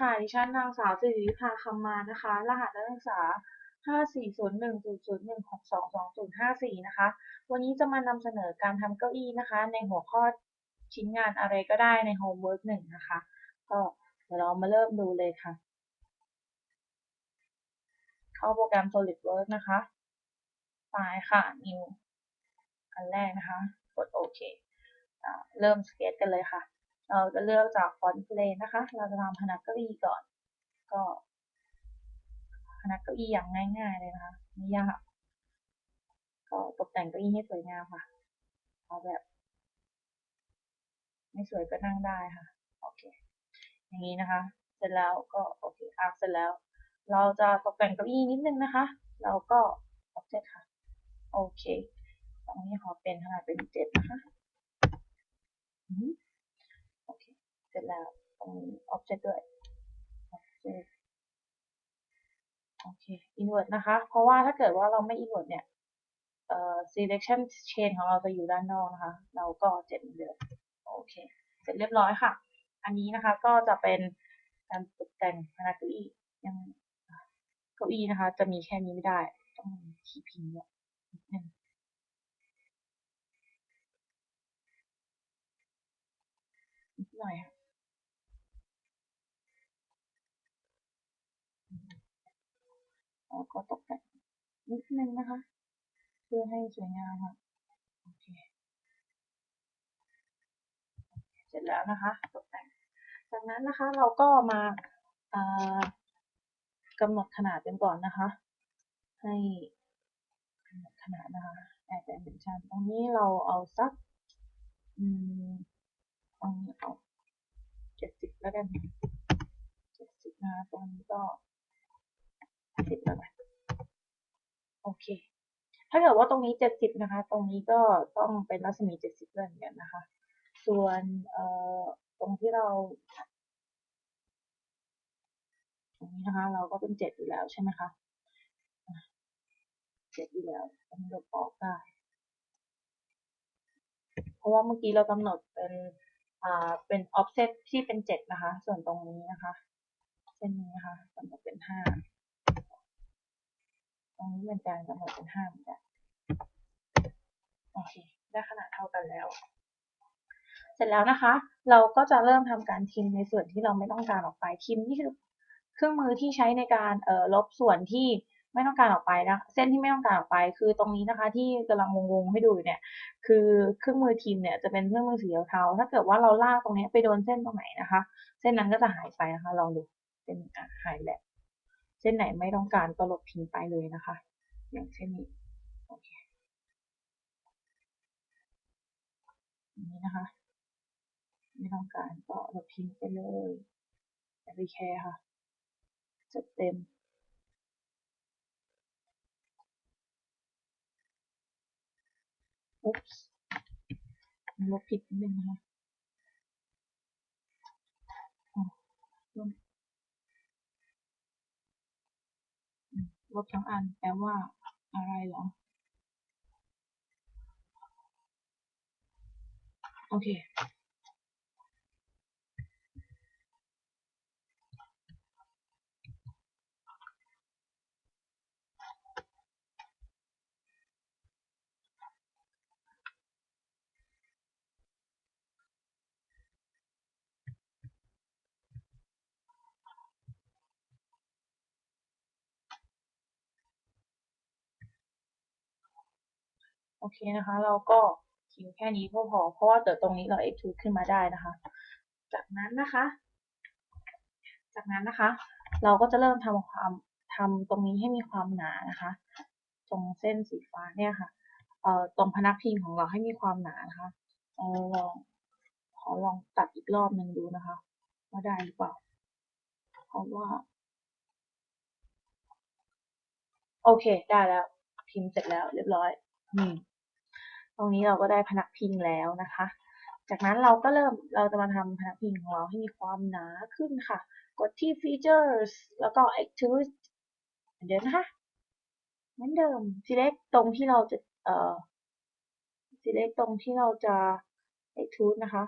ค่ะ ดิฉันนางสาวสิริวิภาคำมานะคะ รหัสนักศึกษา 540100622054 นะคะ วันนี้จะมานำเสนอการทำเก้าอี้นะคะ ในหัวข้อชิ้นงานอะไรก็ได้ใน Homework 1นะคะ ก็เดี๋ยวเรามาเริ่มดูเลยค่ะ เข้าโปรแกรม SolidWorks นะคะไฟล์ค่ะ New อันแรกนะคะ กดโอเค เริ่มสเก็ตกันเลยค่ะ เราจะเลือกจากฟอนต์เพลนนะคะ เราจะทำพนักเก้าอี้ก่อน ก็พนักเก้าอี้อย่างง่าย ๆ เลยนะคะไม่ยากก็ตกแต่งเก้าอี้ให้สวยงามค่ะ เอาแบบ ไม่สวยก็นั่งได้ค่ะ โอเค อย่างนี้นะคะ เสร็จแล้วก็โอเคอะเสร็จแล้ว เราจะตกแต่งเก้าอี้นิดนึงนะคะ เราก็ object ค่ะ โอเค ตรงนี้ขอเป็นขนาดเป็นเจ็ดนะคะอืมโอเค เส ร็จแล้วตรงนี้ object ด้วย object โอเค invert นะคะ เพราะว่าถ้าเกิดว่าเราไม่ invert เนี่ยเอ่อ selection chain ของเราจะอยู่ด้านนอกนะคะ เราก็เจ็ดเหมือนเดิมโอเค เสร็จเรียบร้อยค่ะ อันนี้นะคะก็จะเป็นการตกแต่งพนักเก้าอี้ยังเก้าอี้นะคะ จะมีแค่นี้ไม่ได้ ต้องมีทีพิมพ์เนี่ยนิดนึงนิดหน่อยค่ะ แล้วก็ตกแต่งนิดนึงนะคะ เพื่อให้สวยงามค่ะโอเคเสร็จแล้วนะคะ ตกแต่ง จากนั้นนะคะเราก็มากำหนดขนาดกันก่อนนะคะ ให้กำหนดขนาดนะคะ add dimension ตรงนี้เราเอาสักอืมตรงนี้เอาเจ็ดสิบแล้วกันเจ็ดสิบนะตรงนี้ก็ สิบแล้วกันโอเค ถ้าเกิดว่าตรงนี้เจ็ดสิบนะคะ ตรงนี้ก็ต้องเป็นรัศมีเจ็ดสิบด้วยเหมือนกันนะคะ ส่วนเอ่อตรงที่เรา ตรงนี้นะคะ เราก็เป็นเจ็ดอยู่แล้วใช่ไหมคะเจ็ดอยู่แล้วอันนี้เราออกได้เพราะว่าเมื่อกี้เรากำหนดเป็นอ่าเป็น offset ที่เป็นเจ็ดนะคะ ส่วนตรงนี้นะคะ เส้นนี้นะคะกำหนดเป็นห้า ตรงนี้เป็นการกำหนดเป็นห้าเหมือนกันโอเคได้ขนาดเท่ากันแล้ว เสร็จแล้วนะคะ เราก็จะเริ่มทำการทิมในส่วนที่เราไม่ต้องการออกไปทิมนี่คือเครื่องมือที่ใช้ในการเอ่อลบส่วนที่ไม่ต้องการออกไปนะเส้นที่ไม่ต้องการออกไปคือตรงนี้นะคะ ที่กำลังวงๆให้ดูอยู่เนี่ย คือเครื่องมือทิมเนี่ยจะเป็นเครื่องมือสีเทาๆถ้าเกิดว่าเราลากตรงนี้ไปโดนเส้นตรงไหนนะคะ เส้นนั้นก็จะหายไปนะคะลองดูเส้นหายแล้ว เส้นไหนไม่ต้องการก็ลบทิ้งไปเลยนะคะ อย่างเช่นนี้โอเคนี้นะคะ ไม่ต้องการก็ลบทิ้งไปเลยอย่าไปแคร์ค่ะจัดเต็มอุ๊บลบผิดนิดนึงนะคะอ๋อ ลบทั้งอันแปลว่าอะไรหรอ โอเค โอเคนะคะ เราก็ทิ้งแค่นี้ก็พอ เพราะว่าเดี๋ยวตรงนี้เรา extrude ขึ้นมาได้นะคะ จากนั้นนะคะ จากนั้นนะคะ เราก็จะเริ่มทำความทำตรงนี้ให้มีความหนานะคะ ตรงเส้นสีฟ้าเนี่ยค่ะเอ่อตรงพนักพิงของเราให้มีความหนานะคะเออลองขอลองตัดอีกรอบหนึ่งดูนะคะว่าได้หรือเปล่าเพราะว่า โอเค ได้แล้ว พิมพ์เสร็จแล้วเรียบร้อย อืม รงนี้เราก็ได้พนักพิงแล้วนะคะ จากนั้นเราก็เริ่มเราจะมาทำพนักพิงของเราให้มีความหนาขึ้นค่ะ กดที่ features แล้วก็ extrude เหมือนเดิมนะคะเหมือนเดิม select ตรงที่เราจะเอ่อ select ตรงที่เราจะ extrude นะคะ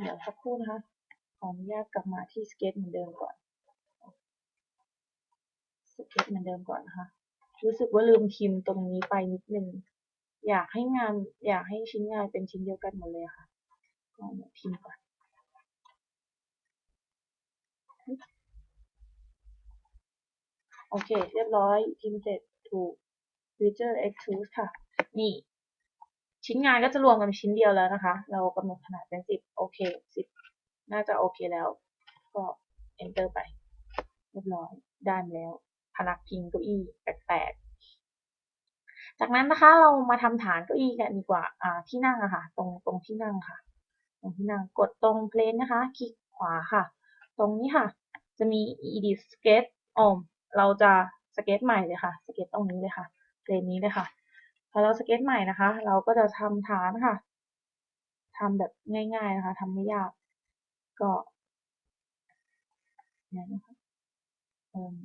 เดี๋ยวสักครู่นะคะขออนุญาตกลับมาที่ sketch เหมือนเดิมก่อนสเก็ตเหมือนเดิมก่อนนะคะ รู้สึกว่าลืมพิมตรงนี้ไปนิดนึง อยากให้งาน อยากให้ชิ้นงานเป็นชิ้นเดียวกันหมดเลยค่ะก็เนี่ยพิมพ์ก่อนโอเค เรียบร้อยพิมพ์เสร็จถูก Feature Extrude ค่ะ นี่ ชิ้นงานก็จะรวมกันเป็นชิ้นเดียวแล้วนะคะ เรากำหนดขนาดเป็นสิบโอเคสิบน่าจะโอเคแล้ว ก็ enter ไป เรียบร้อยได้มาแล้ว พนักพิงเก้าอี้แปลกๆ จากนั้นนะคะเรามาทำฐานเก้าอี้กันดีกว่าอ่าที่นั่งอะค่ะ ตรงตรงที่นั่งค่ะ ตรงที่นั่งกดตรงเพลนนะคะ คลิกขวาค่ะ ตรงนี้ค่ะ จะมี edit sketch อ๋อเราจะสเก็ตใหม่เลยค่ะ สเก็ตตรงนี้เลยค่ะเพลนนี้เลยค่ะพอเราสเก็ตใหม่นะคะ เราก็จะทำฐานค่ะทำแบบง่าย ๆนะคะทำไม่ยาก ก็เนี่ยนะคะเออ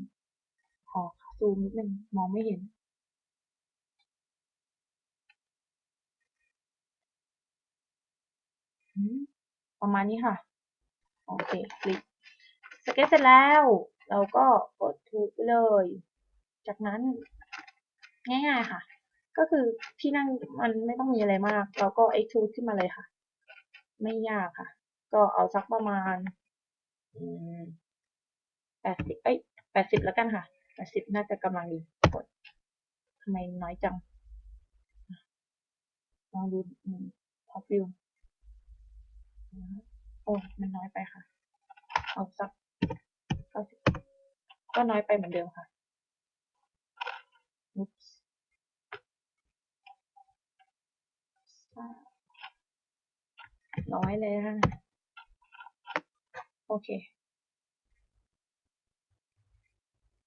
ขอซูมนิดนึงมองไม่เห็น อืม ประมาณนี้ค่ะ โอเค คลิก สเก็ตเสร็จแล้ว เราก็กดถูกไปเลย จากนั้นง่ายๆค่ะ ก็คือที่นั่งมันไม่ต้องมีอะไรมาก เราก็ extrude ขึ้นมาเลยค่ะ ไม่ยากค่ะ ก็เอาสักประมาณแปดสิบเอ้ยแปดสิบแล้วกันค่ะแปดสิบน่าจะกำลังดีกดทำไมน้อยจังลองดูท็อปวิว โอ้มันน้อยไปค่ะ เอาสักเก้าสิบก็น้อยไปเหมือนเดิมค่ะอุ๊บน้อยเลยค่ะโอเค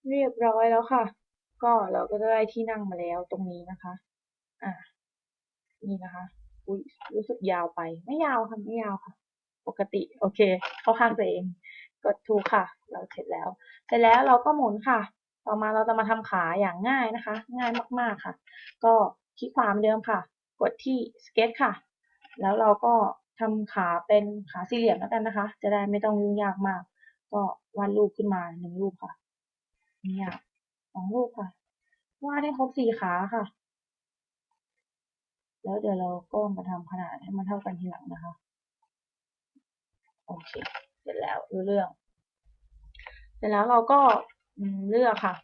เรียบร้อยแล้วค่ะ ก็เราก็ได้ที่นั่งมาแล้วตรงนี้นะคะ อ่านี่นะคะ อุ้ยรู้สึกยาวไป ไม่ยาวค่ะไม่ยาวค่ะ ปกติ โอเค เข้าข้างตัวเอง กดถูค่ะ เราเสร็จแล้ว เสร็จแล้วเราก็หมุนค่ะ ต่อมาเราจะมาทำขาอย่างง่ายนะคะ ง่ายมากๆค่ะ ก็คลิกขวาเหมือนเดิมค่ะ กดที่ Sketch ค่ะ แล้วเราก็ทำขาเป็นขาสี่เหลี่ยมแล้วกันนะคะ จะได้ไม่ต้องยุ่งยากมาก ก็วาดรูปขึ้นมาหนึ่งรูปค่ะนี่ยสองรูปค่ะวาดให้ครบสี่ขาค่ะ แล้วเดี๋ยวเราก็มาทำขนาดให้มันเท่ากันทีหลังนะคะ โอเค เสร็จแล้วรู้เรื่อง เสร็จแล้วเราก็เลือกค่ะ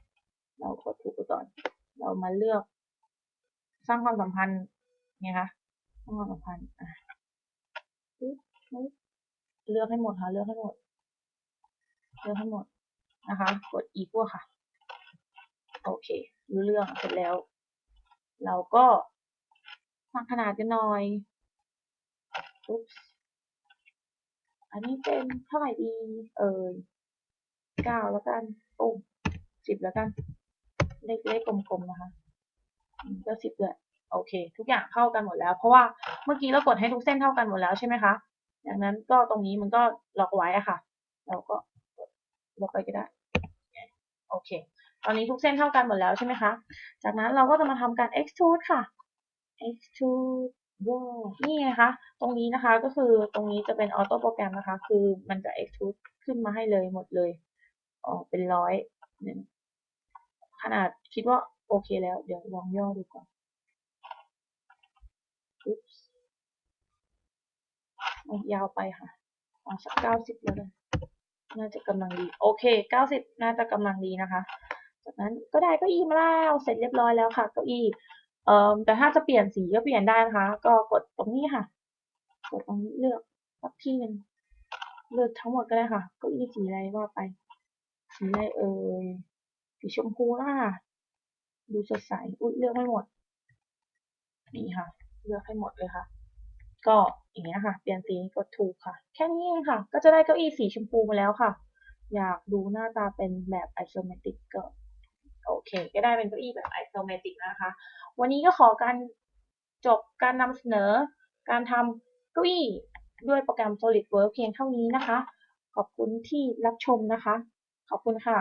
เรากดถูกก่อน เรามาเลือก สร้างความสัมพันธ์ไงคะสร้างความสัมพันธ์อะเลือกให้หมดค่ะ เลือกให้หมด เลือกให้หมดนะคะ กด equal ค่ะ โอเค รู้เรื่อง เสร็จแล้ว เราก็ สร้างขนาดกันหน่อยอุ๊บอันนี้เป็นเท่าไหร่ดีเอ่ยเก้าแล้วกันโอ้สิบแล้วกัน เลขเลขกลมๆนะคะก็สิบเลยโอเค ทุกอย่างเท่ากันหมดแล้ว เพราะว่าเมื่อกี้เรากดให้ทุกเส้นเท่ากันหมดแล้วใช่ไหมคะดังนั้นก็ตรงนี้มันก็ล็อกไว้อะค่ะ เราก็ล็อกไปก็ได้ โอเค ตอนนี้ทุกเส้นเท่ากันหมดแล้วใช่ไหมคะ จากนั้นเราก็จะมาทำการ extrude ค่ะ extrude ว้าวนี่ไงคะ ตรงนี้นะคะก็คือตรงนี้จะเป็นออโต้โปรแกรมนะคะ คือมันจะ extrude ขึ้นมาให้เลยหมดเลยอ๋อเป็นร้อยหนึ่งขนาดคิดว่าโอเคแล้ว เดี๋ยวลองย่อดูก่อนอุ๊บยาวไปค่ะเอาสักเก้าสิบแล้วกันน่าจะกำลังดี โอเคเก้าสิบน่าจะกำลังดีนะคะ จากนั้นก็ได้เก้าอี้มาแล้ว เสร็จเรียบร้อยแล้วค่ะเก้าอี้ เอ่อแต่ถ้าจะเปลี่ยนสีก็เปลี่ยนได้นะคะ ก็กดตรงนี้ค่ะ กดตรงนี้เลือกสักที่หนึ่งเลือกทั้งหมดก็ได้ค่ะก้าอี้สีอะไรว่าไป สีอะไรเอ่ยสีชมพูล่ะดูสดใสอุ้ยเลือกไม่หมดนี่ค่ะ เลือกให้หมดเลยค่ะ ก็อย่างเงี้ยค่ะ เปลี่ยนสีกดถูกค่ะ แค่นี้เองค่ะ ก็จะได้เก้าอี้สีชมพูมาแล้วค่ะ อยากดูหน้าตาเป็นแบบไอโซเมติกก็โอเค ก็ได้เป็นเก้าอี้แบบไอโซเมติกนะคะ วันนี้ก็ขอการจบการนำเสนอ การทำเก้าอี้ด้วยโปรแกรม SolidWorks เพียงเท่านี้นะคะ ขอบคุณที่รับชมนะคะ ขอบคุณค่ะ